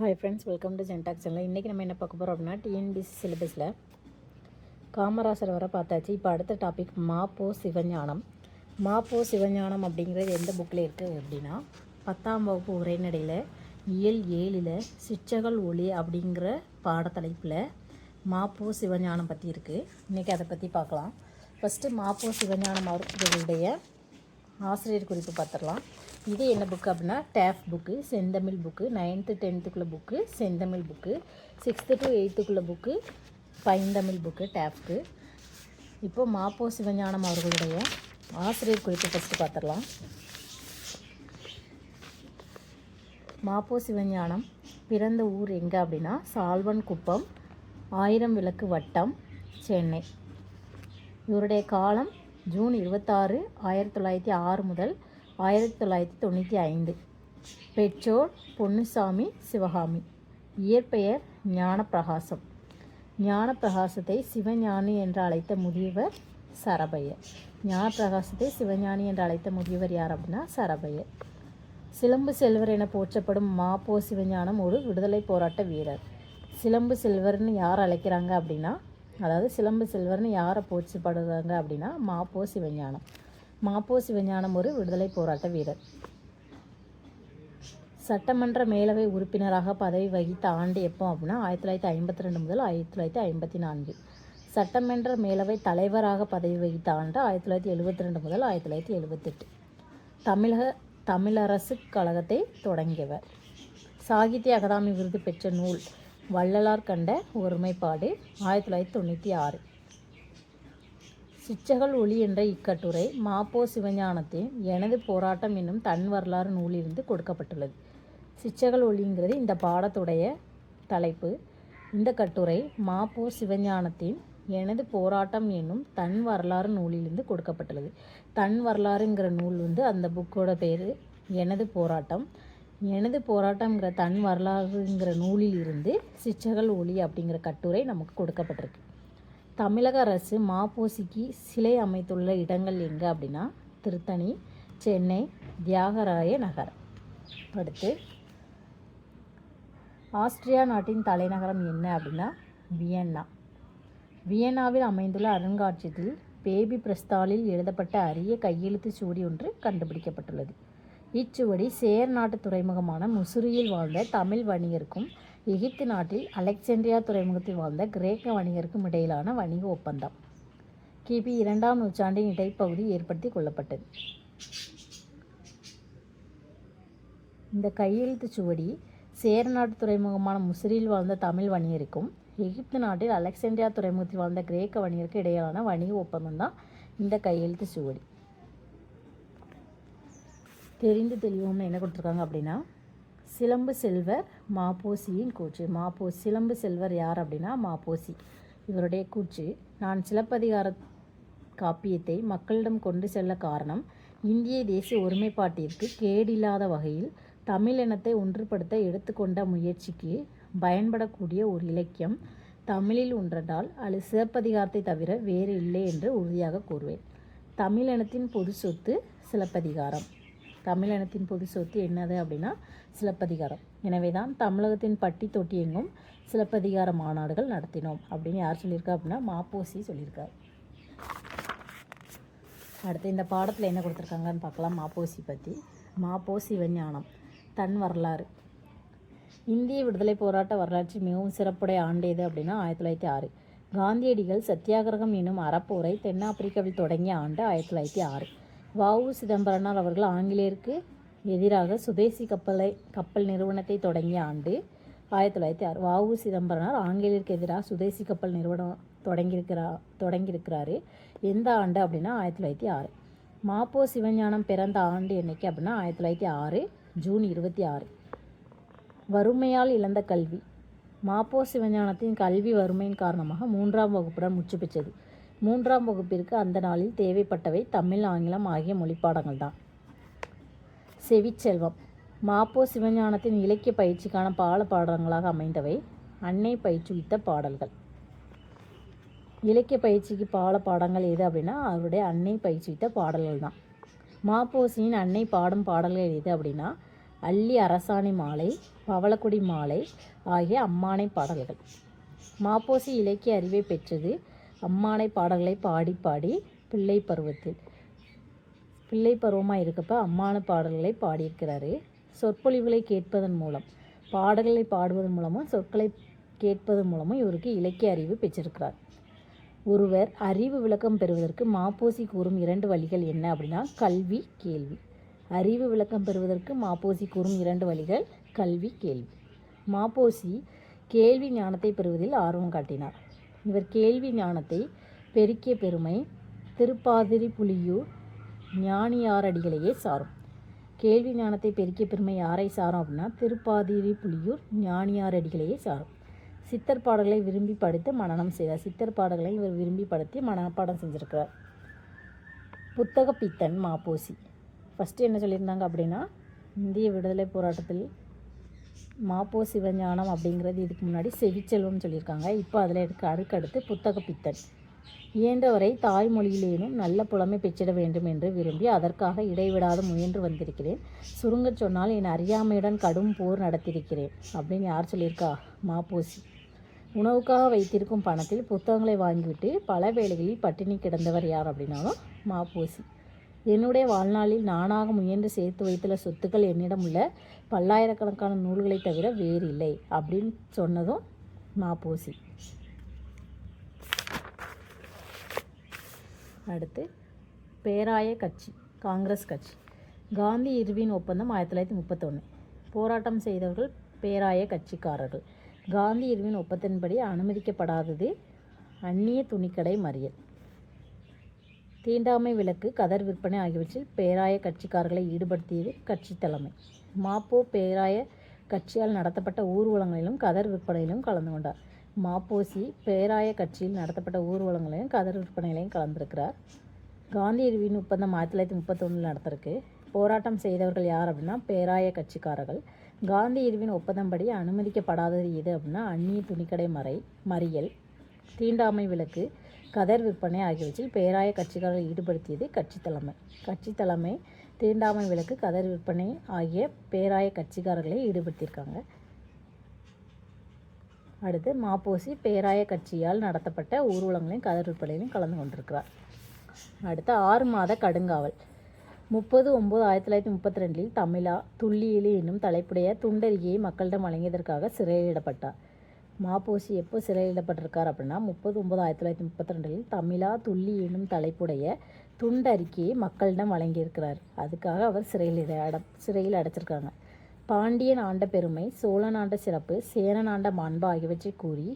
Hi friends welcome to ஜென்டாக் channel இன்றைக்கி நம்ம என்ன பார்க்க போகிறோம் அப்படின்னா டிஎன்பிசி சிலபஸில் காமராசர் வர பார்த்தாச்சு. இப்போ அடுத்த டாபிக் மாப்போ சிவஞானம். மாப்போ சிவஞானம் அப்படிங்கிறது எந்த புக்கில் இருக்குது அப்படின்னா பத்தாம் வகுப்பு உரைநடையில் இயல் ஏழில் சிற்றகள் ஒளி அப்படிங்கிற பாடத்தலைப்பில் மாப்போ சிவஞானம் பற்றி இருக்குது இன்றைக்கி அதை பற்றி பார்க்கலாம். ஃபஸ்ட்டு மாப்போ சிவஞானம் அவர்களுடைய ஆசிரியர் குறிப்பு பார்த்துடலாம். இது என்ன புக்கு அப்படின்னா டேஃப் book Senthamizh book ninth டென்த்துக்குள்ள book Senthamizh book sixth to எயித்துக்குள்ள book Painthamizh book டேஃப்க்கு இப்போ மாப்போ சிவஞானம் அவர்களுடைய ஆசிரியர் குறிப்பு ஃபஸ்ட்டு பார்த்துடலாம். மாப்போ சிவஞானம் பிறந்த ஊர் எங்கே அப்படின்னா சால்வன் குப்பம் ஆயிரம் விளக்கு வட்டம் சென்னை. இவருடைய காலம் ஜூன் இருபத்தாறு ஆயிரத்தி தொள்ளாயிரத்தி ஆறு முதல் ஆயிரத்தி தொள்ளாயிரத்தி தொண்ணூற்றி ஐந்து. பெற்றோர் பொன்னுசாமி சிவகாமி. இயற்பெயர் ஞானப்பிரகாசம். ஞானப்பிரகாசத்தை சிவஞானி என்று அழைத்த முதியவர் சரபையர். ஞானப்பிரகாசத்தை சிவஞானி என்று அழைத்த முதியவர் யார் அப்படின்னா சரபையர். சிலம்பு செல்வர் என போற்றப்படும் மாப்போ சிவஞானம் ஒரு விடுதலை போராட்ட வீரர். சிலம்பு செல்வர்னு யார் அழைக்கிறாங்க அப்படின்னா அதாவது சிலம்பு செல்வர்னு யாரை போற்றப்படுறாங்க அப்படின்னா மாப்போ சிவஞானம். மாப்போ சிவஞானம் ஒரு விடுதலை போராட்ட வீரர். சட்டமன்ற மேலவை உறுப்பினராக பதவி வகித்த ஆண்டு எப்போ அப்படின்னா ஆயிரத்தி தொள்ளாயிரத்தி ஐம்பத்தி ரெண்டு முதல் ஆயிரத்தி தொள்ளாயிரத்தி ஐம்பத்தி நான்கு. சட்டமன்ற மேலவை தலைவராக பதவி வகித்த ஆண்டு ஆயிரத்தி தொள்ளாயிரத்தி எழுபத்தி ரெண்டு முதல் ஆயிரத்தி தொள்ளாயிரத்தி எழுபத்தெட்டு தமிழக தமிழரசு கழகத்தை தொடங்கியவர். சாகித்ய அகாதமி விருது பெற்ற நூல் வள்ளலார் கண்ட ஒருமைப்பாடு ஆயிரத்தி தொள்ளாயிரத்தி தொண்ணூற்றி ஆறு. சிச்சகள் ஒளி என்ற இக்கட்டுரை மாப்போ சிவஞானத்தின் எனது போராட்டம் என்னும் தன் வரலாறு நூலிலிருந்து கொடுக்கப்பட்டுள்ளது. சிச்சகள் ஒளிங்கிறது இந்த பாடத்துடைய தலைப்பு. இந்த கட்டுரை மாப்போ சிவஞானத்தின் எனது போராட்டம் என்னும் தன் வரலாறு நூலிலிருந்து கொடுக்கப்பட்டுள்ளது. தன் வரலாறுங்கிற நூல் வந்து அந்த புக்கோட பேர் எனது போராட்டம். எனது போராட்டம்ங்கிற தன் வரலாறுங்கிற நூலில் இருந்து சிச்சகள் ஒளி அப்படிங்கிற கட்டுரை நமக்கு கொடுக்கப்பட்டிருக்கு. தமிழக அரசு மாப்போசிக்கு சிலை அமைத்துள்ள இடங்கள் எங்கே அப்படின்னா திருத்தணி சென்னை தியாகராய நகர். அடுத்து ஆஸ்திரியா நாட்டின் தலைநகரம் என்ன அப்படின்னா வியன்னா. வியன்னாவில் அமைந்துள்ள அருங்காட்சியகத்தில் பேபி பிரஸ்தாலில் எழுதப்பட்ட அரிய கையெழுத்து சுவடி ஒன்று கண்டுபிடிக்கப்பட்டுள்ளது. இச்சுவடி சேர் நாட்டு துறைமுகமான முசிறியில் வாழ்ந்த தமிழ் வணிகருக்கும் எகிப்து நாட்டில் அலெக்சாண்ட்ரியா துறைமுகத்தில் வாழ்ந்த கிரேக்க வணிகருக்கும் இடையிலான வணிக ஒப்பந்தம். கிபி இரண்டாம் நூற்றாண்டின் இடைப்பகுதி ஏற்படுத்தி கொள்ளப்பட்டது. இந்த கையெழுத்து சுவடி சேர நாட்டு துறைமுகமான முசிறியில் வாழ்ந்த தமிழ் வணிகருக்கும் எகிப்து நாட்டில் அலெக்சாண்ட்ரியா துறைமுகத்தில் வாழ்ந்த கிரேக்க வணிகருக்கு இடையிலான வணிக ஒப்பந்தம் தான் இந்த கையெழுத்து சுவடி. தெரிந்து தெளிவோம்னு என்ன கொடுத்துருக்காங்க அப்படின்னா சிலம்பு செல்வர் மாப்போசியின் கூற்று. மாப்போ சிலம்பு செல்வர் யார் அப்படின்னா மாப்போசி. இவருடைய கூற்று நான் சிலப்பதிகார காப்பியத்தை மக்களிடம் கொண்டு செல்ல காரணம் இந்திய தேசிய ஒருமைப்பாட்டிற்கு கேடில்லாத வகையில் தமிழ் இனத்தை ஒன்றுபடுத்த எடுத்துக்கொண்ட முயற்சிக்கு பயன்படக்கூடிய ஒரு இலக்கியம் தமிழில் ஒன்றதால் அது சிலப்பதிகாரத்தை தவிர வேறு இல்லை என்று உறுதியாக கூறுவேன். தமிழினத்தின் பொது சொத்து சிலப்பதிகாரம். தமிழினத்தின் பொது சொத்து என்னது அப்படின்னா சிலப்பதிகாரம். எனவே தான் தமிழகத்தின் பட்டி தொட்டி எங்கும் சிலப்பதிகார மாநாடுகள் நடத்தினோம் அப்படின்னு யார் சொல்லியிருக்கா அப்படின்னா மாப்போசி சொல்லியிருக்கார். அடுத்து இந்த பாடத்தில் என்ன கொடுத்துருக்காங்கன்னு பார்க்கலாம் மாப்போசி பற்றி மாப்போ சிவஞானம் தன் வரலாறு. இந்திய விடுதலை போராட்ட வரலாற்று மிகவும் சிறப்புடைய ஆண்டு எது அப்படின்னா ஆயிரத்தி தொள்ளாயிரத்தி ஆறு. காந்தியடிகள் சத்தியாகிரகம் எனும் அறப்போரை தென்னாப்பிரிக்காவில் தொடங்கிய ஆண்டு ஆயிரத்தி தொள்ளாயிரத்தி ஆறு. வவு சிதம்பரனார் அவர்கள் ஆங்கிலேயருக்கு எதிராக சுதேசி கப்பலை கப்பல் நிறுவனத்தை தொடங்கிய ஆண்டு ஆயிரத்தி தொள்ளாயிரத்தி ஆறு. வவு சிதம்பரனார் ஆங்கிலேயருக்கு எதிராக சுதேசி கப்பல் நிறுவனம் தொடங்கியிருக்கிறா தொடங்கியிருக்கிறாரு. எந்த ஆண்டு அப்படின்னா ஆயிரத்தி தொள்ளாயிரத்தி ஆறு. மாப்போ சிவஞானம் பிறந்த ஆண்டு என்னைக்கு அப்படின்னா ஆயிரத்தி தொள்ளாயிரத்தி ஆறு ஜூன் இருபத்தி ஆறு. வறுமையால் இழந்த கல்வி. மாப்போ சிவஞானத்தின் கல்வி வறுமையின் காரணமாக மூன்றாம் வகுப்புடன் முச்சு பெற்றது. மூன்றாம் வகுப்பிற்கு அந்த நாளில் தேவைப்பட்டவை தமிழ் ஆங்கிலம் ஆகிய மொழிப்பாடங்கள் தான் செவிச்செல்வம். மாப்போ சிவஞானத்தின் இலக்கிய பயிற்சிக்கான பால பாடங்களாக அமைந்தவை அன்னை பயிற்றுவித்த பாடல்கள். இலக்கிய பயிற்சிக்கு பால பாடங்கள் எது அப்படின்னா அவருடைய அன்னை பயிற்றுவித்த பாடல்கள் தான் மாப்போசியின் அன்னை பாடும் பாடல்கள் எது அப்படின்னா அள்ளி அரசாணி மாலை பவளக்குடி மாலை ஆகிய அம்மானை பாடல்கள். மாப்போசி இலக்கிய அறிவை பெற்றது அம்மானை பாடல்களை பாடி பாடி பிள்ளை பருவத்தில். பிள்ளை பருவமாக இருக்கப்ப அம்மான பாடல்களை பாடியிருக்கிறாரு. சொற்பொழிவுகளை கேட்பதன் மூலம் பாடல்களை பாடுவதன் மூலமும் சொற்களை கேட்பதன் மூலமும் இவருக்கு இலக்கிய அறிவு பெற்றிருக்கிறார். ஒருவர் அறிவு விளக்கம் பெறுவதற்கு மாப்போசி கூறும் இரண்டு வழிகள் என்ன அப்படின்னா கல்வி கேள்வி. அறிவு விளக்கம் பெறுவதற்கு மாப்போசி கூறும் இரண்டு வழிகள் கல்வி கேள்வி. மாப்போசி கேள்வி ஞானத்தை பெறுவதில் ஆர்வம் காட்டினார். இவர் கேள்வி ஞானத்தை பெருக்கிய பெருமை திருப்பாதிரி புலியூர் ஞானியாரடிகளையே சாரும். கேள்வி ஞானத்தை பெருக்கிய பெருமை யாரை சாரும் அப்படின்னா திருப்பாதிரி புலியூர் ஞானியாரடிகளையே சாரும். சித்தர் பாடல்களை விரும்பி படித்து மனனம் செய்தார். சித்தர் பாடல்களை இவர் விரும்பி படுத்தி மனப்பாடம் செஞ்சுருக்கிறார். புத்தக பித்தன் மாப்போசி. ஃபஸ்ட்டு என்ன சொல்லியிருந்தாங்க அப்படின்னா இந்திய விடுதலை போராட்டத்தில் மாப்போ சிவஞானம் அப்படிங்கிறது இதுக்கு முன்னாடி செவிச்செல்வம் சொல்லியிருக்காங்க. இப்போ அதில் இருக்க அடுக்கடுத்து புத்தக பித்தன் இயன்றவரை தாய்மொழியிலேனும் நல்ல புலமை பெற்றிட வேண்டும் என்று விரும்பி அதற்காக இடைவிடாது முயன்று வந்திருக்கிறேன். சுருங்கச் சொன்னால் என் அறியாமையுடன் கடும் போர் நடத்தியிருக்கிறேன் அப்படின்னு யார் சொல்லியிருக்கா? மாப்போசி. உணவுக்காக வைத்திருக்கும் பணத்தில் புத்தகங்களை வாங்கிவிட்டு பல வேளைகளில் பட்டினி கிடந்தவர் யார் அப்படின்னாலும் மாப்போசி. என்னுடைய வாழ்நாளில் நானாக முயன்று சேர்த்து வைத்துள்ள சொத்துக்கள் என்னிடம் உள்ள பல்லாயிரக்கணக்கான நூல்களை தவிர வேறு இல்லை அப்படின்னு சொன்னதும் மாப்போசி அடுத்து பேராய கட்சி காங்கிரஸ் கட்சி. காந்தி இர்வின் ஒப்பந்தம் ஆயிரத்தி தொள்ளாயிரத்தி முப்பத்தொன்று போராட்டம் செய்தவர்கள் பேராய கட்சிக்காரர்கள். காந்தி இர்வின் ஒப்பந்தத்தின்படி அனுமதிக்கப்படாதது அந்நிய துணிக்கடை மறியல். தீண்டாமை விலக்கு கதர் விற்பனை ஆகியவற்றில் பேராய கட்சிக்காரர்களை ஈடுபடுத்தியது கட்சி தலைமை. மாப்போ பேராய கட்சியால் நடத்தப்பட்ட ஊர்வலங்களிலும் கதர் விற்பனையிலும் கலந்து கொண்டார். மாப்போசி பேராய கட்சியில் நடத்தப்பட்ட ஊர்வலங்களையும் கதர் விற்பனைகளையும் கலந்திருக்கிறார். காந்தி ஒப்பந்தம் ஆயிரத்தி தொள்ளாயிரத்தி முப்பத்தொன்னில் நடத்திருக்கு போராட்டம் செய்தவர்கள் யார் அப்படின்னா பேராய கட்சிக்காரர்கள். காந்தி இருவின் ஒப்பந்தம்படி அனுமதிக்கப்படாதது எது அப்படின்னா அந்நிய துணிக்கடை மறை மறியல் தீண்டாமை விலக்கு கதர் விற்பனை ஆகியவற்றில் பேராய கட்சிகளை ஈடுபடுத்தியது கட்சி தலைமை. கட்சி தலைமை தீண்டாமை விலக்கு கதர் விற்பனை ஆகிய பேராய கட்சிக்காரர்களை ஈடுபடுத்தியிருக்காங்க. அடுத்து மாப்போசி பேராய கட்சியால் நடத்தப்பட்ட ஊர்வலங்களையும் கதர் விற்பனையிலும் கலந்து கொண்டிருக்கிறார். அடுத்து ஆறு மாத கடுங்காவல். முப்பது ஒம்பது ஆயிரத்தி தொள்ளாயிரத்தி முப்பத்தி ரெண்டில் தமிழா துள்ளியிலி என்னும் தலைப்புடைய துண்டறியை மக்களிடம் வழங்கியதற்காக சிறையிடப்பட்டார் மாப்போசி எப்போ சிறையிடப்பட்டிருக்கார் அப்படின்னா முப்பது ஒன்பது ஆயிரத்தி தொள்ளாயிரத்தி முப்பத்தி ரெண்டில் தமிழா துள்ளி என்னும் தலைப்புடைய துண்டறிக்கையை மக்களிடம் வழங்கியிருக்கிறார். அதுக்காக அவர் சிறையில் அட சிறையில் அடைச்சிருக்காங்க. பாண்டியன் ஆண்ட பெருமை சோழன் ஆண்ட சிறப்பு சேரன் ஆண்ட மாண்பு ஆகியவற்றை கூறி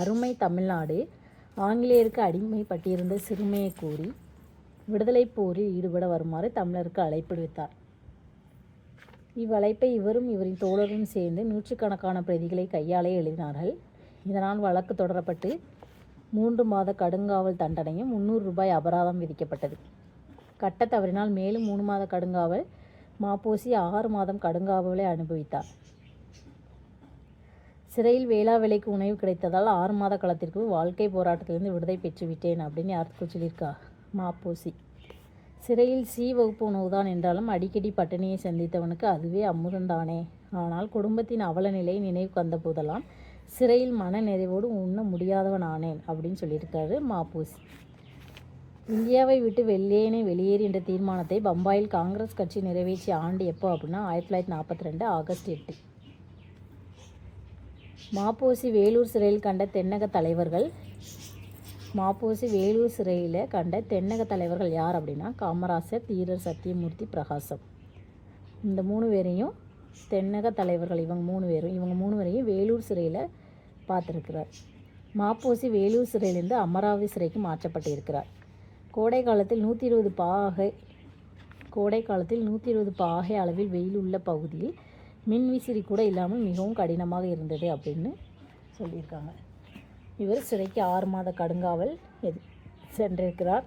அருமை தமிழ்நாடு ஆங்கிலேயருக்கு அடிமைப்பட்டிருந்த சிறுமையை கூறி விடுதலை போரில் ஈடுபட வருமாறு தமிழருக்கு அழைப்பு விடுத்தார். இவ்வழைப்பை இவரும் இவரின் தோழரும் சேர்ந்து நூற்றுக்கணக்கான பிரதிகளை கையாலே எழுதினார்கள். இதனால் வழக்கு தொடரப்பட்டு மூன்று மாத கடுங்காவல் தண்டனையும் முந்நூறு ரூபாய் அபராதம் விதிக்கப்பட்டது. கட்ட தவறினால் மேலும் மூணு மாத கடுங்காவல் மாப்போசி ஆறு மாதம் கடுங்காவலை அனுபவித்தார். சிறையில் வேளா விலைக்கு உணவு கிடைத்ததால் ஆறு மாத காலத்திற்கு வாழ்க்கை போராட்டத்திலிருந்து விடுதலை பெற்று விட்டேன் அப்படின்னு யாருக்கு சொல்லியிருக்கா மாப்போசி. சிறையில் சி வகுப்பு உணவுதான் என்றாலும் அடிக்கடி பட்டினியை சந்தித்தவனுக்கு அதுவே அமுதந்தானே. ஆனால் குடும்பத்தின் அவல நிலை நினைவுக்கு வந்த போதெல்லாம் சிறையில் மன நிறைவோடு உண்ண முடியாதவன் ஆனேன் அப்படின்னு சொல்லியிருக்காரு மாப்பூசி இந்தியாவை விட்டு வெள்ளேனே வெளியேறு என்ற தீர்மானத்தை பம்பாயில் காங்கிரஸ் கட்சி நிறைவேற்றிய ஆண்டு எப்போ அப்படின்னா ஆயிரத்தி தொள்ளாயிரத்தி நாற்பத்தி ரெண்டு ஆகஸ்ட் எட்டு. மாப்போசி வேலூர் சிறையில் கண்ட தென்னக தலைவர்கள் மாப்போசி வேலூர் சிறையில் கண்ட தென்னக தலைவர்கள் யார் அப்படின்னா காமராசர் தீரர் சத்தியமூர்த்தி பிரகாசம். இந்த மூணு பேரையும் தென்னக தலைவர்கள் இவங்க மூணு பேரும் இவங்க மூணு பேரையும் வேலூர் சிறையில் பார்த்துருக்கிறார். மாப்போசி வேலூர் சிறையிலிருந்து அமராவதி சிறைக்கு மாற்றப்பட்டு இருக்கிறார் கோடை காலத்தில் நூற்றி இருபது பாகை கோடை காலத்தில் நூற்றி இருபது பாகை அளவில் வெயில் உள்ள பகுதியில் மின்விசிறி கூட இல்லாமல் மிகவும் கடினமாக இருந்தது அப்படின்னு சொல்லியிருக்காங்க. இவர் சிறைக்கு ஆறு மாத கடுங்காவல் எது சென்றிருக்கிறார்.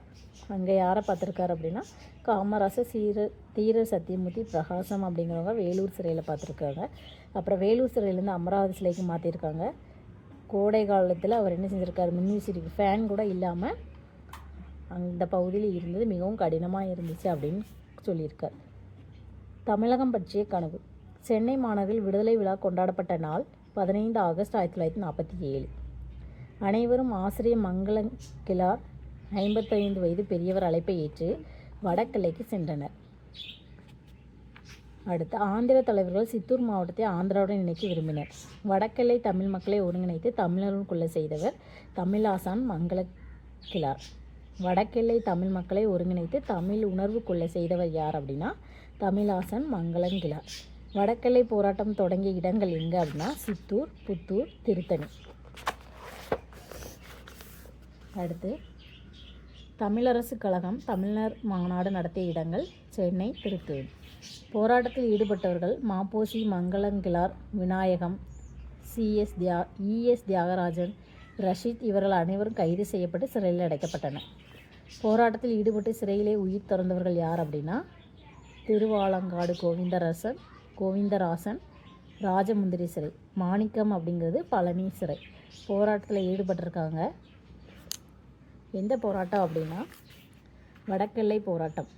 அங்கே யாரை பார்த்துருக்காரு அப்படின்னா காமராசர் சீர தீர சத்தியமூர்த்தி பிரகாசம் அப்படிங்கிறவங்க வேலூர் சிறையில் பார்த்துருக்காங்க. அப்புறம் வேலூர் சிறையிலேருந்து அமராவதி சிலைக்கு மாற்றிருக்காங்க கோடை காலத்தில் அவர் என்ன செஞ்சுருக்காரு மின்விசிறிக்கு ஃபேன் கூட இல்லாமல் அந்த பகுதியில் இருந்தது மிகவும் கடினமாக இருந்துச்சு அப்படின்னு சொல்லியிருக்கார். தமிழகம் பற்றிய கனவு. சென்னை மாநகரில் விடுதலை விழா கொண்டாடப்பட்ட நாள் பதினைந்து ஆகஸ்ட் ஆயிரத்தி தொள்ளாயிரத்தி நாற்பத்தி ஏழு. அனைவரும் ஆசிரியர் மங்களம் கிழார் ஐம்பத்தைந்து வயது பெரியவர் அழைப்பை ஏற்று வடக்கிளைக்கு சென்றனர். அடுத்து ஆந்திர தலைவர்கள் சித்தூர் மாவட்டத்தை ஆந்திராவுடன் இணைக்க விரும்பினர். வடக்கிளை தமிழ் மக்களை ஒருங்கிணைத்து தமிழருடன் கொள்ள செய்தவர் தமிழாசான் மங்கள கிழார் வடக்கெல்லை தமிழ் மக்களை ஒருங்கிணைத்து தமிழ் உணர்வு கொள்ள செய்தவர் யார் அப்படின்னா தமிழாசன் மங்களங்கிழார். வடக்கிளை போராட்டம் தொடங்கிய இடங்கள் எங்கே அப்படின்னா சித்தூர் புத்தூர் திருத்தணி. அடுத்து தமிழரசு கழகம் தமிழர் மாநாடு நடத்திய இடங்கள் சென்னை திருத்தூர் போராட்டத்தில் ஈடுபட்டவர்கள் மாப்போசி மங்களங்கிளார் விநாயகம் சிஎஸ் தியா இஎஸ் தியாகராஜன் ரஷீத் இவர்கள் அனைவரும் கைது செய்யப்பட்டு சிறையில் அடைக்கப்பட்டனர். போராட்டத்தில் ஈடுபட்டு சிறையிலே உயிர் திறந்தவர்கள் யார் அப்படின்னா திருவாலங்காடு கோவிந்தரசன் கோவிந்தராசன் ராஜமுந்திரி சிறை மாணிக்கம் அப்படிங்கிறது பழனி சிறை. போராட்டத்தில் ஈடுபட்டிருக்காங்க எந்த போராட்டம் அப்படின்னா வடக்கெல்லை போராட்டம்.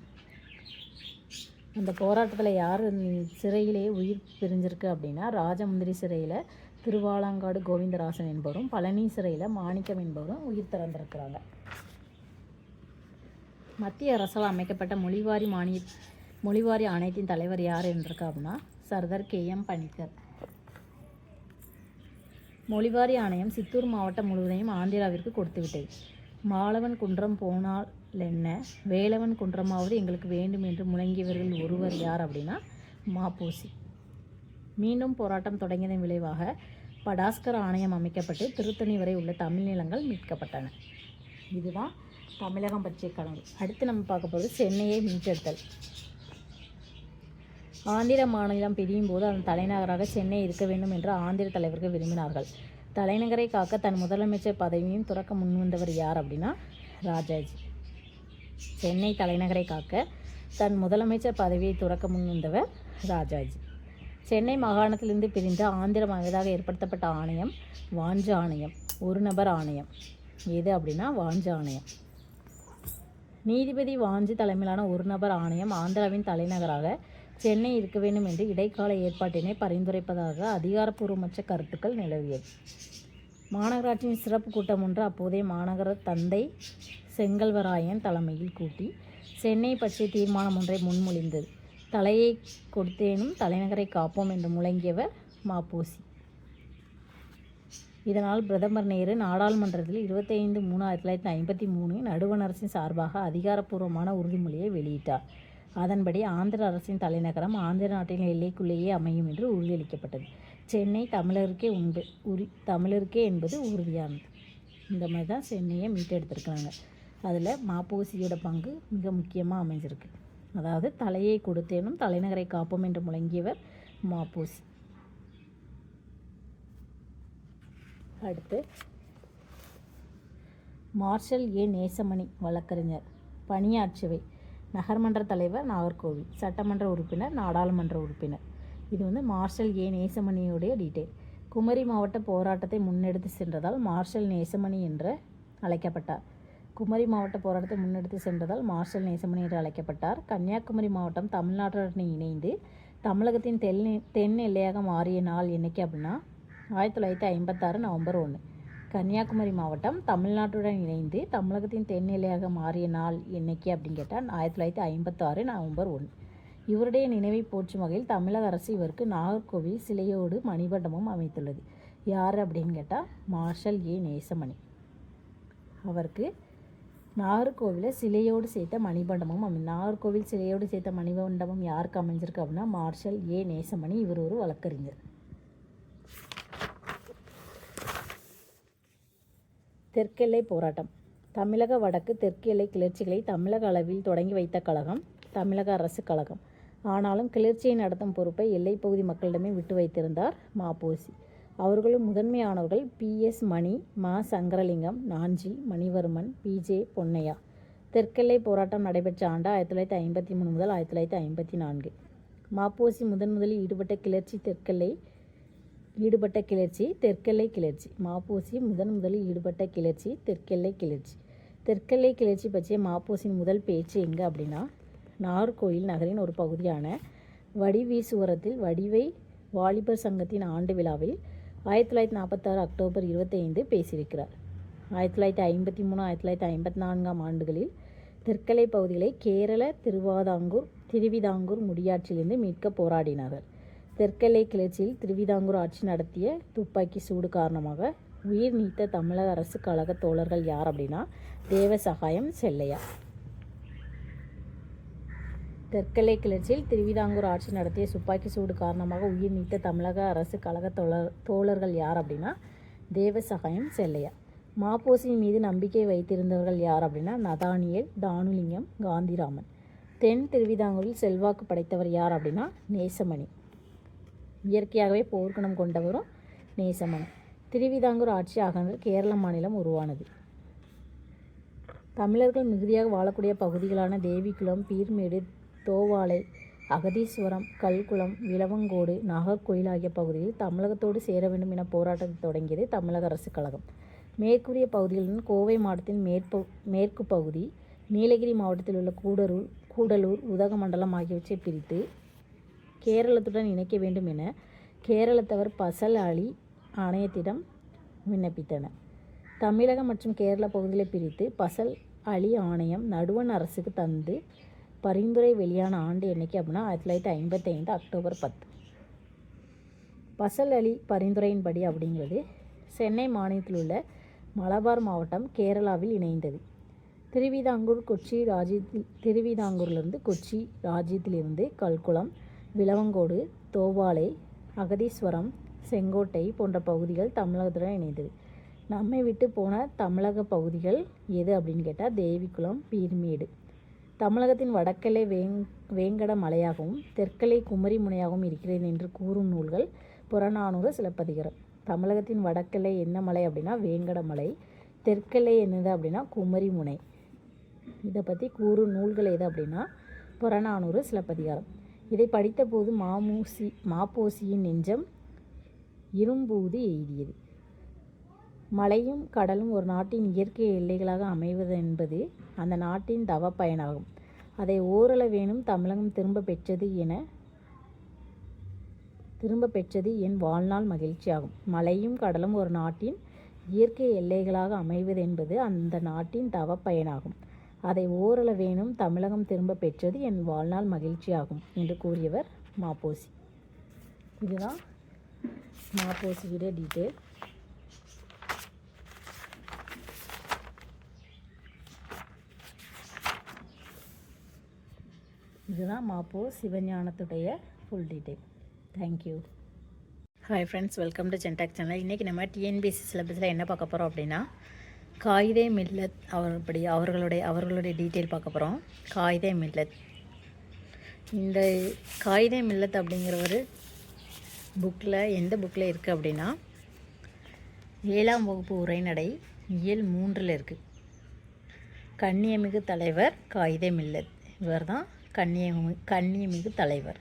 அந்த போராட்டத்தில் யார் சிறையிலே உயிர் பிரிஞ்சிருக்கு அப்படின்னா ராஜமுந்திரி சிறையில் திருவாலாங்காடு கோவிந்தராசன் என்பவரும் பழனி சிறையில் மாணிக்கம் என்பவரும் உயிர் திறந்திருக்கிறாங்க. மத்திய அரசால் அமைக்கப்பட்ட மொழிவாரி மானிய மொழிவாரி ஆணையத்தின் தலைவர் யார் என்றிருக்கா அப்படின்னா சர்தார் கே. எம். பணிக்கர் மொழிவாரி ஆணையம் சித்தூர் மாவட்டம் முழுவதையும் ஆந்திராவிற்கு கொடுத்துவிட்டது. மாலவன் குன்றம் போனால் என்ன வேலவன் குன்றமாவது எங்களுக்கு வேண்டும் என்று முழங்கியவர்கள் ஒருவர் யார் அப்படின்னா மாப்பூசி. மீண்டும் போராட்டம் தொடங்கியதன் விளைவாக படாஸ்கர் ஆணையம் அமைக்கப்பட்டு திருத்தணி வரை உள்ள தமிழ் நிலங்கள் மீட்கப்பட்டன. இதுதான் தமிழகம் பற்றிய கனவு. அடுத்து நம்ம பார்க்க போகிறது சென்னையை மீட்டெடுத்தல். ஆந்திர மாநிலம் பிரியும் போது அதன் தலைநகராக சென்னை இருக்க வேண்டும் என்று ஆந்திர தலைவர்கள் விரும்பினார்கள். தலைநகரை காக்க தன் முதலமைச்சர் பதவியும் துறக்க முன்வந்தவர் யார் அப்படின்னா ராஜாஜி. சென்னை தலைநகரை காக்க தன் முதலமைச்சர் பதவியை துறக்க முன்வந்தவர் ராஜாஜி. சென்னை மாகாணத்திலிருந்து பிரிந்து ஆந்திர அமைவதாக ஏற்படுத்தப்பட்ட ஆணையம் வாஞ்ச ஆணையம் ஒரு நபர் ஆணையம். எது அப்படின்னா வாஞ்ச ஆணையம். நீதிபதி வாஞ்சி தலைமையிலான ஒரு நபர் ஆணையம் ஆந்திராவின் தலைநகராக சென்னை இருக்க வேண்டும் என்று இடைக்கால ஏற்பாட்டினை பரிந்துரைப்பதாக அதிகாரப்பூர்வமற்ற கருத்துக்கள் நிலவியது. மாநகராட்சியின் சிறப்பு கூட்டம் ஒன்று அப்போதைய மாநகர தந்தை செங்கல்வராயன் தலைமையில் கூட்டி சென்னை பற்றிய தீர்மானம் ஒன்றை முன்மொழிந்தது. தலையை கொடுத்தேனும் தலைநகரை காப்போம் என்று முழங்கியவர் மாப்போசி இதனால் பிரதமர் நேரு நாடாளுமன்றத்தில் இருபத்தைந்து மூணு ஆயிரத்தி தொள்ளாயிரத்தி ஐம்பத்தி மூணு நடுவண் அரசின் சார்பாக அதிகாரப்பூர்வமான உறுதிமொழியை வெளியிட்டார். அதன்படி ஆந்திர அரசின் தலைநகரம் ஆந்திர நாட்டின் எல்லைக்குள்ளேயே அமையும் என்று உறுதியளிக்கப்பட்டது. சென்னை தமிழருக்கே உண்டு. உரி தமிழருக்கே என்பது உறுதியானது. இந்த மாதிரி தான் சென்னையை மீட்டெடுத்திருக்கிறாங்க. அதில் மாப்போசியோட பங்கு மிக முக்கியமாக அமைஞ்சிருக்கு. அதாவது தலையை கொடுத்தேனும் தலைநகரை காப்போம் என்று முழங்கியவர் மாப்போசி அடுத்து மார்ஷல் ஏ. நேசமணி வழக்கறிஞர் பணியாற்றுவை. நகர்மன்ற தலைவர் நாகர்கோவில் சட்டமன்ற உறுப்பினர் நாடாளுமன்ற உறுப்பினர். இது வந்து மார்ஷல் ஏ. நேசமணியுடைய டீட்டெயில். குமரி மாவட்ட போராட்டத்தை முன்னெடுத்து சென்றதால் மார்ஷல் நேசமணி என்று அழைக்கப்பட்டார். குமரி மாவட்ட போராட்டத்தை முன்னெடுத்து சென்றதால் மார்ஷல் நேசமணி என்று அழைக்கப்பட்டார். கன்னியாகுமரி மாவட்டம் தமிழ்நாட்டுடன் இணைந்து தமிழகத்தின் தென் தென் எல்லையாக மாறிய நாள் என்னைக்கு அப்படின்னா ஆயிரத்தி தொள்ளாயிரத்தி ஐம்பத்தாறு நவம்பர் ஒன்று கன்னியாகுமரி மாவட்டம் தமிழ்நாட்டுடன் இணைந்து தமிழகத்தின் தென் மாறிய நாள் என்னைக்கு அப்படின்னு கேட்டால் ஆயிரத்தி தொள்ளாயிரத்தி ஐம்பத்தாறு நவம்பர் ஒன்று. இவருடைய நினைவை போற்றும் வகையில் தமிழக அரசு இவருக்கு நாகர்கோவில் சிலையோடு மணிபண்டமும் அமைத்துள்ளது. யார் அப்படின்னு கேட்டால் மார்ஷல் ஏ. நேசமணி. அவருக்கு நாகர்கோவிலில் சிலையோடு சேர்த்த மணிமண்டபமும் அமை நாகர்கோவில் சிலையோடு சேர்த்த மணிமண்டபம் யாருக்கு அமைஞ்சிருக்கு அப்படின்னா மார்ஷல் ஏ. நேசமணி இவர் ஒரு வழக்கறிஞர். தெற்கெல்லை போராட்டம். தமிழக வடக்கு தெற்கு எல்லை கிளர்ச்சிகளை தமிழக அளவில் தொடங்கி வைத்த கழகம் தமிழக அரசு கழகம். ஆனாலும் கிளர்ச்சியை நடத்தும் பொறுப்பை எல்லைப்பகுதி மக்களிடமே விட்டு வைத்திருந்தார் மாபோசி அவர்களும் முதன்மையானவர்கள் பி. எஸ். மணி மா. சங்கரலிங்கம் நாஞ்சி மணிவர்மன் பி. ஜே. பொன்னையா. தெற்கெல்லை போராட்டம் நடைபெற்ற ஆண்டு ஆயிரத்தி தொள்ளாயிரத்தி ஐம்பத்தி மூணு முதல் ஆயிரத்தி தொள்ளாயிரத்தி ஐம்பத்தி நான்கு. மாப்போசி முதன் முதலில் ஈடுபட்ட கிளர்ச்சி தெற்கெல்லை ஈடுபட்ட கிளர்ச்சி தெற்கெல்லை கிளர்ச்சி. மாப்போசி முதன் முதலில் ஈடுபட்ட கிளர்ச்சி தெற்கெல்லை கிளர்ச்சி. தெற்கெல்லை கிளர்ச்சி பற்றிய மாப்போசின் முதல் பேச்சு எங்கே அப்படின்னா நாகர்கோயில் நகரின் ஒரு பகுதியான வடிவீசுவரத்தில் வடிவை வாலிபர் சங்கத்தின் ஆண்டு விழாவில் ஆயிரத்தி தொள்ளாயிரத்தி நாற்பத்தாறு அக்டோபர் இருபத்தைந்து பேசியிருக்கிறார். ஆயிரத்தி தொள்ளாயிரத்தி ஐம்பத்தி மூணு ஆயிரத்தி தொள்ளாயிரத்தி ஐம்பத்தி நான்காம் ஆண்டுகளில் தெற்கலை பகுதிகளை கேரள திருவாதாங்கூர் திருவிதாங்கூர் முடியாற்றிலிருந்து மீட்க போராடினார்கள். தெற்கெல்லை கிளர்ச்சியில் திருவிதாங்கூர் ஆட்சி நடத்திய துப்பாக்கி சூடு காரணமாக உயிர் நீத்த தமிழக அரசு கழக தோழர்கள் யார் அப்படின்னா தேவசகாயம் செல்லையா. தெற்கெல்லை கிளர்ச்சியில் திருவிதாங்கூர் ஆட்சி நடத்திய துப்பாக்கி சூடு காரணமாக உயிர் நீத்த தமிழக அரசு கழக தோழர் தோழர்கள் யார் அப்படின்னா தேவசகாயம் செல்லையா. மாப்போசி மீது நம்பிக்கை வைத்திருந்தவர்கள் யார் அப்படின்னா நதானியல் தானுலிங்கம் காந்திராமன். தென் திருவிதாங்கூரில் செல்வாக்கு படைத்தவர் யார் அப்படின்னா நேசமணி. இயற்கையாகவே போர்க்குணம் கொண்டவரும் நேசமனம் திருவிதாங்கூர் ஆட்சி அகன்று கேரள மாநிலம் உருவானது. தமிழர்கள் மிகுதியாக வாழக்கூடிய பகுதிகளான தேவிக்குளம் பீர்மேடு தோவாளை அகதீஸ்வரம் கல்குளம் விளவங்கோடு நாகர்கோயில் ஆகிய பகுதியில் தமிழகத்தோடு சேர வேண்டும் என போராட்டத்தை தொடங்கியது தமிழக அரசு கழகம். மேற்கூறிய பகுதிகளுடன் கோவை மாவட்டத்தின் மேற்பு மேற்கு பகுதி நீலகிரி மாவட்டத்தில் உள்ள கூடலூர் கூடலூர் உதகமண்டலம் ஆகியவற்றை பிரித்து கேரளத்துடன் இணைக்க வேண்டும் என கேரளத்தவர் பசல் அலி ஆணையத்திடம் விண்ணப்பித்தனர். தமிழகம் மற்றும் கேரள பகுதிகளை பிரித்து பசல் அலி ஆணையம் நடுவண் அரசுக்கு தந்து பரிந்துரை வெளியான ஆண்டு என்னைக்கு அப்படின்னா ஆயிரத்தி தொள்ளாயிரத்தி ஐம்பத்தைந்து அக்டோபர் பத்து. பசல் அலி பரிந்துரையின்படி அப்படிங்கிறது சென்னை மாநிலத்தில் உள்ள மலபார் மாவட்டம் கேரளாவில் இணைந்தது. திருவிதாங்கூர் கொச்சி ராஜ்யத்தில் திருவிதாங்கூர்லேருந்து கொச்சி ராஜ்யத்திலிருந்து கல்குளம் விளவங்கோடு தோவாளை அகதீஸ்வரம் செங்கோட்டை போன்ற பகுதிகள் தமிழகத்துடன் இணைந்தது. நம்மை விட்டு போன தமிழக பகுதிகள் எது அப்படின்னு கேட்டால் தேவிக்குளம் பீர்மேடு. தமிழகத்தின் வடக்கலை வேங் வேங்கட மலையாகவும் தெற்கலை குமரி முனையாகவும் இருக்கிறது என்று கூறும் நூல்கள் புறநானூறு சிலப்பதிகாரம். தமிழகத்தின் வடக்கலை என்ன மலை அப்படின்னா வேங்கட மலை. தெற்கலை என்னது அப்படின்னா குமரி முனை. இதை பற்றி கூறும் நூல்கள் எது அப்படின்னா புறநானூறு சிலப்பதிகாரம். இதை படித்தபோது மாமூசி மாப்போசியின் நெஞ்சம் இரும்பூது எய்தியது. மலையும் கடலும் ஒரு நாட்டின் இயற்கை எல்லைகளாக அமைவது என்பது அந்த நாட்டின் தவ பயனாகும் அதை ஓரளவேனும் தமிழகம் திரும்ப பெற்றது என திரும்ப பெற்றது என் வாழ்நாள் மகிழ்ச்சியாகும். மலையும் கடலும் ஒரு நாட்டின் இயற்கை எல்லைகளாக அமைவது என்பது அந்த நாட்டின் தவ பயனாகும் அதை ஓரளவேனும் தமிழகம் திரும்ப பெற்றது என் வாழ்நாள் மகிழ்ச்சியாகும் என்று கூறியவர் மாப்போசி. இதுதான் மாப்போசியோட டீட்டெயில் இதுதான் Ma Po சிவஞானத்துடைய full detail thank you hi friends welcome to CENTAC channel இன்றைக்கி நம்ம டிஎன்பிஎஸ்சி சிலபஸில் என்ன பார்க்க போகிறோம் அப்படின்னா காயிதே மில்லத் அவர் அவர்களுடைய அவர்களுடைய டீட்டெயில் பார்க்க போகிறோம் காயிதே மில்லத். இந்த காயிதே மில்லத் அப்படிங்கிற ஒரு புக்கில் எந்த புக்கில் இருக்குது அப்படின்னா ஏழாம் வகுப்பு உரைநடை இயல் மூன்றில் இருக்குது கண்ணியமிகு தலைவர் காயிதே மில்லத். இவர் தான் கண்ணியமி கண்ணியமிகு தலைவர்.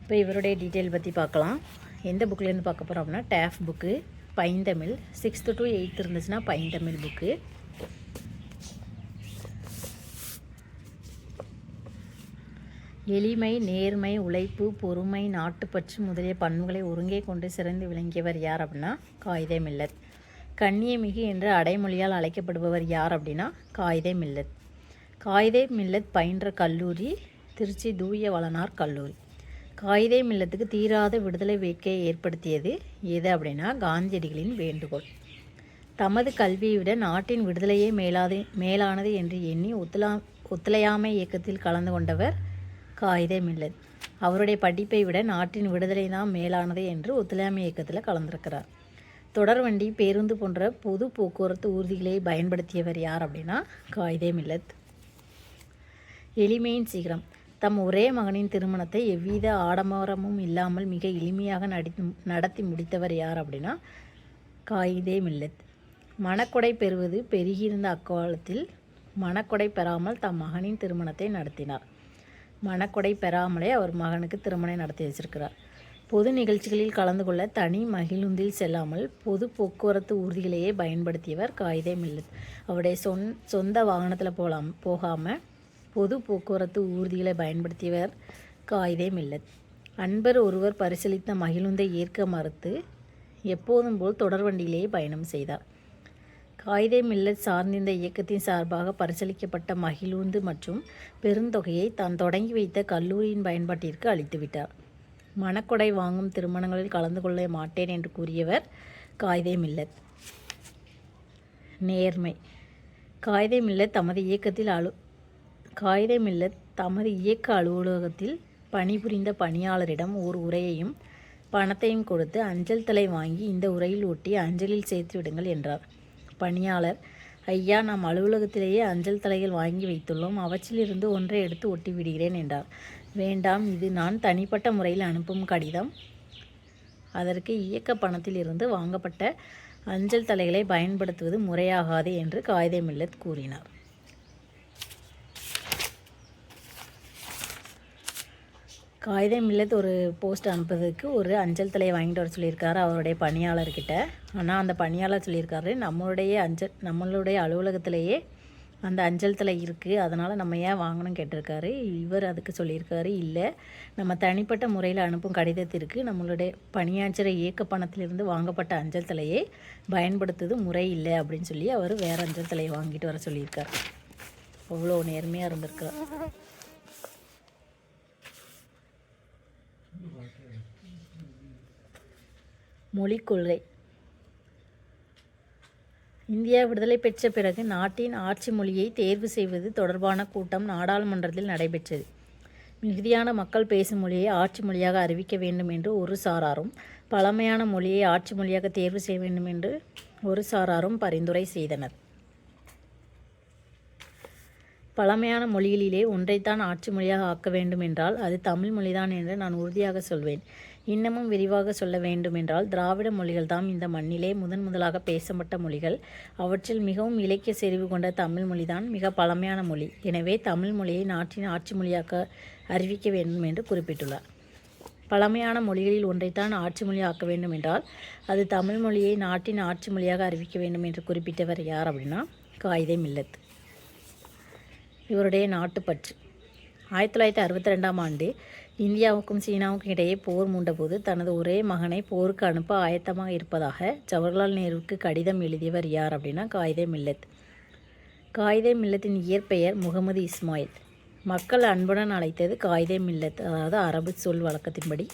இப்போ இவருடைய டீட்டெயில் பற்றி பார்க்கலாம். எந்த புக்லேருந்து பார்க்க போகிறோம் அப்படின்னா டேஃப் book Painthamizh. Sixth to eighth இருந்துச்சுன்னா பைந்தமிழ் புக்கு எளிமை நேர்மை உழைப்பு பொறுமை நாட்டுப்பற்று முதலிய பண்புகளை ஒருங்கே கொண்டு சிறந்து விளங்கியவர் யார் அப்படின்னா காயிதே மில்லத். கண்ணியமிகு என்ற அடைமொழியால் அழைக்கப்படுபவர் யார் அப்படின்னா காயிதே மில்லத். காயிதே மில்லத் பயின்ற கல்லூரி திருச்சி தூய வளனார் கல்லூரி. காயிதே மில்லத்துக்கு தீராத விடுதலை வேட்கையை ஏற்படுத்தியது எது அப்படின்னா காந்தியடிகளின் வேண்டுகோள். தமது கல்வியை விட நாட்டின் விடுதலையே மேலாது மேலானது என்று எண்ணி ஒத்துலா ஒத்துழையாமை இயக்கத்தில் கலந்து கொண்டவர் காயிதே மில்லத். அவருடைய படிப்பை விட நாட்டின் விடுதலை தான் மேலானது என்று ஒத்துழையாமை இயக்கத்தில் கலந்திருக்கிறார். தொடர்வண்டி பேருந்து போன்ற பொது போக்குவரத்து ஊர்திகளை பயன்படுத்தியவர் யார் அப்படின்னா காயிதே மில்லத். எளிமையின் சீக்கிரம். தம் ஒரே மகனின் திருமணத்தை எவ்வித ஆடம்பரமும் இல்லாமல் மிக எளிமையாக நடி நடத்தி முடித்தவர் யார் அப்படின்னா காயிதே மில்லத். மணக்கொடை பெறுவது பெருகியிருந்த அக்காலத்தில் மணக்கொடை பெறாமல் தம் மகனின் திருமணத்தை நடத்தினார். மணக்கொடை பெறாமலே அவர் மகனுக்கு திருமணம் நடத்தி வச்சிருக்கிறார். பொது நிகழ்ச்சிகளில் கலந்து கொள்ள தனி மகிழுந்தில் செல்லாமல் பொது போக்குவரத்து ஊர்திகளையே பயன்படுத்தியவர் காயிதே மில்லத். அவருடைய சொன் சொந்த வாகனத்தில் போகலாம் போகாமல் பொது போக்குவரத்து ஊர்திகளை பயன்படுத்தியவர் காயிதே மில்லத். அன்பர் ஒருவர் பரிசீலித்த மகிழுந்தை ஏற்க மறுத்து எப்போதும் போல் தொடர்வண்டியிலேயே பயணம் செய்தார். காயிதே மில்லத் சார்ந்திருந்த இயக்கத்தின் சார்பாக பரிசீலிக்கப்பட்ட மகிழுந்து மற்றும் பெருந்தொகையை தான் தொடங்கி வைத்த கல்லூரியின் பயன்பாட்டிற்கு அளித்துவிட்டார். மணக்கொடை வாங்கும் திருமணங்களில் கலந்து கொள்ள மாட்டேன் என்று கூறியவர் காயிதே மில்லத். நேர்மை. காயிதே மில்லத் தமது இயக்கத்தில் அலு காயிதே மில்லத் தமது இயக்க அலுவலகத்தில் பணிபுரிந்த பணியாளரிடம் ஓர் உரையையும் பணத்தையும் கொடுத்து அஞ்சல் தலை வாங்கி இந்த உரையில் ஒட்டி அஞ்சலில் சேர்த்து விடுங்கள் என்றார். பணியாளர் ஐயா நாம் அலுவலகத்திலேயே அஞ்சல் தலைகள் வாங்கி வைத்துள்ளோம். அவற்றிலிருந்து ஒன்றை எடுத்து ஒட்டி விடுகிறேன் என்றார். வேண்டாம் இது நான் தனிப்பட்ட முறையில் அனுப்பும் கடிதம். அதற்கு இயக்க பணத்திலிருந்து வாங்கப்பட்ட அஞ்சல் தலைகளை பயன்படுத்துவது முறையாகாது என்று காயிதே மில்லத் கூறினார். காகிதம் இல்லாத ஒரு போஸ்ட் அனுப்புறதுக்கு ஒரு அஞ்சல் தலையை வாங்கிட்டு வர சொல்லியிருக்காரு அவருடைய பணியாளர்கிட்ட. ஆனால் அந்த பணியாளர் சொல்லியிருக்காரு நம்மளுடைய அஞ்சல் நம்மளுடைய அலுவலகத்திலேயே அந்த அஞ்சல் தலை இருக்குது அதனால் நம்ம ஏன் வாங்கணும் கேட்டிருக்காரு. இவர் அதுக்கு சொல்லியிருக்காரு இல்லை நம்ம தனிப்பட்ட முறையில் அனுப்பும் கடிதத்திற்கு நம்மளுடைய பணியாற்றிற இயக்க பணத்திலிருந்து வாங்கப்பட்ட அஞ்சல் தலையை பயன்படுத்துவது முறை இல்லை அப்படின்னு சொல்லி அவர் வேறு அஞ்சல் தலையை வாங்கிட்டு வர சொல்லியிருக்கார். அவ்வளோ நேர்மையாக இருந்திருக்கார் மொழிக் கொள்கை இந்தியா விடுதலை பெற்ற பிறகு நாட்டின் ஆட்சி மொழியை தேர்வு செய்வது தொடர்பான கூட்டம் நாடாளுமன்றத்தில் நடைபெற்றது. மிகுதியான மக்கள் பேசும் மொழியை ஆட்சி மொழியாக அறிவிக்க வேண்டும் என்று ஒரு சாராரும் பழமையான மொழியை ஆட்சி மொழியாக தேர்வு செய்ய வேண்டும் என்று ஒரு சாராரும் பரிந்துரை செய்தனர். பழமையான மொழிகளிலே ஒன்றைத்தான் ஆட்சி மொழியாக ஆக்க வேண்டும் என்றால் அது தமிழ் மொழிதான் என்று நான் உறுதியாக சொல்வேன். இன்னமும் விரிவாக சொல்ல வேண்டுமென்றால் திராவிட மொழிகள் தாம் இந்த மண்ணிலே முதன் முதலாக பேசப்பட்ட மொழிகள். அவற்றில் மிகவும் இலக்கிய செறிவு கொண்ட தமிழ் மொழிதான் மிக பழமையான மொழி. எனவே தமிழ் மொழியை நாட்டின் ஆட்சி மொழியாக்க அறிவிக்க வேண்டும் என்று குறிப்பிட்டுள்ளார். பழமையான மொழிகளில் ஒன்றைத்தான் ஆட்சி மொழி ஆக்க வேண்டும் என்றால் அது தமிழ் மொழியை நாட்டின் ஆட்சி மொழியாக அறிவிக்க வேண்டும் என்று குறிப்பிட்டவர் யார் அப்படின்னா காயிதே மில்லத். இவருடைய நாட்டுப்பற்று ஆயிரத்தி தொள்ளாயிரத்தி அறுபத்தி ரெண்டாம் ஆண்டு இந்தியாவுக்கும் சீனாவுக்கும் இடையே போர் மூண்டபோது தனது ஒரே மகனை போருக்கு அனுப்ப ஆயத்தமாக இருப்பதாக ஜவஹர்லால் நேருவுக்கு கடிதம் எழுதியவர் யார் அப்படின்னா காயிதே மில்லத். காயிதே மில்லத்தின் இயற்பெயர் முகமது இஸ்மாயில். மக்கள் அன்புடன் அழைத்தது காயிதே மில்லத் அதாவது அரபு சொல் வழக்கத்தின்படி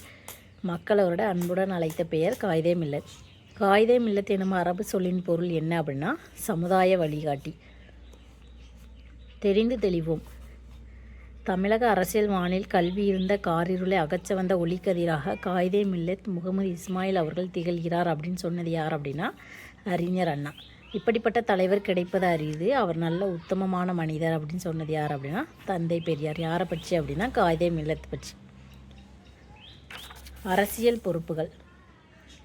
மக்கள் அவரோட அன்புடன் அழைத்த பெயர் காயிதே மில்லத். காயிதே மில்லத் எனும் அரபு சொல்லின் பொருள் என்ன அப்படின்னா சமுதாய வழிகாட்டி. தெரிந்து தெளிவோம். தமிழக அரசியல் வானில் கல்வி இருந்த காரிருளை அகற்ற வந்த ஒளிக்கதிராக காயிதே மில்லத் முகமது இஸ்மாயில் அவர்கள் திகழ்கிறார் அப்படின்னு சொன்னது யார் அப்படின்னா அறிஞர் அண்ணா. இப்படிப்பட்ட தலைவர் கிடைப்பது அறியுது அவர் நல்ல உத்தமமான மனிதர் அப்படின்னு சொன்னது யார் அப்படின்னா தந்தை பெரியார். யாரை பற்றி அப்படின்னா காயிதே மில்லத் பற்றி. அரசியல் பொறுப்புகள்.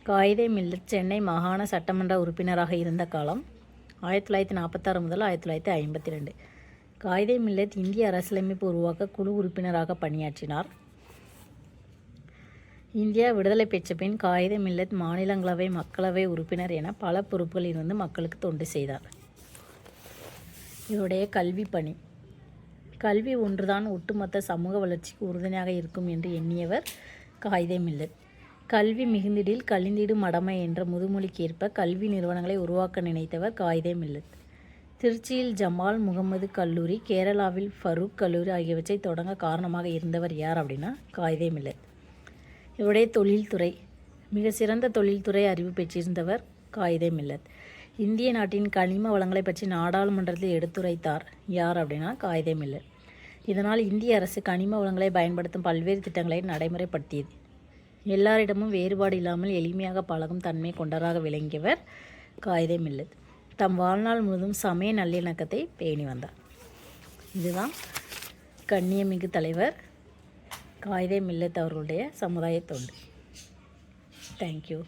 காயிதே மில்லத் சென்னை மாகாண சட்டமன்ற உறுப்பினராக இருந்த காலம் ஆயிரத்தி தொள்ளாயிரத்தி நாற்பத்தாறு முதல் ஆயிரத்தி தொள்ளாயிரத்தி ஐம்பத்தி ரெண்டு. காயிதே மில்லத் இந்திய அரசியலமைப்பு உருவாக்க குழு உறுப்பினராக பணியாற்றினார். இந்தியா விடுதலை பெற்ற பின் காயிதே மில்லத் மாநிலங்களவை மக்களவை உறுப்பினர் என பல பொறுப்புகளில் இருந்து மக்களுக்கு தொண்டு செய்தார். இவருடைய கல்வி பணி. கல்வி ஒன்றுதான் ஒட்டுமொத்த சமூக வளர்ச்சிக்கு உறுதுணையாக இருக்கும் என்று எண்ணியவர் காயிதே மில்லத் கல்வி மிகுந்திடில் கலிந்திடும் மடமை என்ற முதுமொழிக்கேற்ப கல்வி நிறுவனங்களை உருவாக்க நினைத்தவர் காயிதே மில்லத் திருச்சியில் ஜமால் முகமது கல்லூரி கேரளாவில் ஃபரூக் கல்லூரி ஆகியவற்றை தொடங்க காரணமாக இருந்தவர் யார் அப்படின்னா காயிதே மில்லத். இவருடைய தொழில்துறை மிக சிறந்த தொழில்துறை அறிவு பெற்றிருந்தவர் காயிதே மில்லத். இந்திய நாட்டின் கனிம வளங்களை பற்றி நாடாளுமன்றத்தில் எடுத்துரைத்தார் யார் அப்படின்னா காயிதே மில்லத். இதனால் இந்திய அரசு கனிம வளங்களை பயன்படுத்தும் பல்வேறு திட்டங்களை நடைமுறைப்படுத்தியது. எல்லாரிடமும் வேறுபாடு இல்லாமல் எளிமையாக பழகும் தன்மை கொண்டராக விளங்கியவர் காயிதே மில்லத். தம் வாழ்நாள் முழுதும் சமய நல்லிணக்கத்தை பேணி வந்தார். இதுதான் கண்ணியமிகு தலைவர் காயிதே மில்லத் அவர்களுடைய சமுதாய தொண்டு. தேங்க்யூ